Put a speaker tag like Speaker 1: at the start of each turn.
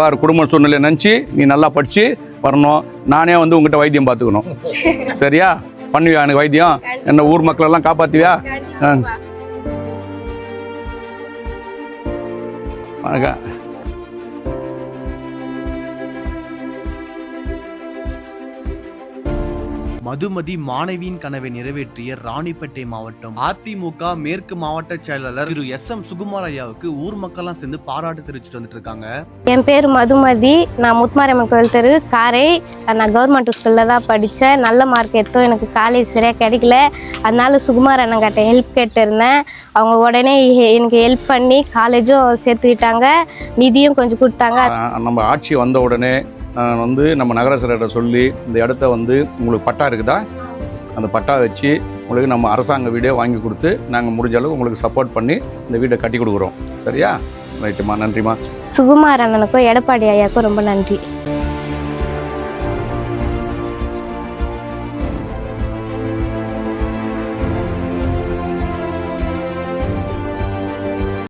Speaker 1: பார் குடும்ப சூழ்நிலையை நினச்சி நீ நல்லா படித்து வரணும். நானே வந்து உங்ககிட்ட வைத்தியம் பார்த்துக்கணும். சரியா? பண்ணுவியா எனக்கு வைத்தியம்? என்ன ஊர் மக்களெல்லாம் காப்பாற்றுவியா வணக்கம்.
Speaker 2: மதுமதி மாணவியின் கனவை நிறைவேற்றிய ராணிப்பேட்டை மாவட்டம் அதிமுக மேற்கு மாவட்ட செயலாளர் திரு எஸ் எம் சுகுமார் ஐயாவுக்கு ஊர் மக்கள்லாம் சேர்ந்து பாராட்டு தெரிவிச்சுட்டு வந்துட்டு இருக்காங்க.
Speaker 3: என் பேர் மதுமதி. நான் முத்துமாரியம்மன் கோயில் தெரு காரை. நான் கவர்மெண்ட் ஸ்கூலில் தான் படித்தேன் நல்ல மார்க் எடுத்தோம். எனக்கு காலேஜ் சரியாக கிடைக்கல. அதனால சுகுமார் அண்ணங்கிட்ட ஹெல்ப் கேட்டிருந்தேன். அவங்க உடனே எனக்கு ஹெல்ப் பண்ணி காலேஜும் சேர்த்து விட்டாங்க நிதியும் கொஞ்சம் கொடுத்தாங்க.
Speaker 1: நம்ம ஆட்சி வந்த உடனே வந்து நம்ம நகராசிரியர்கிட்ட சொல்லி இந்த இடத்த வந்து உங்களுக்கு பட்டா இருக்குதா? அந்த பட்டா வச்சு உங்களுக்கு நம்ம அரசாங்க வீடே வாங்கி கொடுத்து நாங்கள் முடிஞ்ச அளவு உங்களுக்கு சப்போர்ட் பண்ணி இந்த வீடை கட்டி கொடுக்குறோம். சரியா? ரைட்டுமா நன்றிம்மா
Speaker 3: சுகுமார் அண்ணனுக்கும் எடப்பாடி ஐயாவுக்கும் ரொம்ப நன்றி.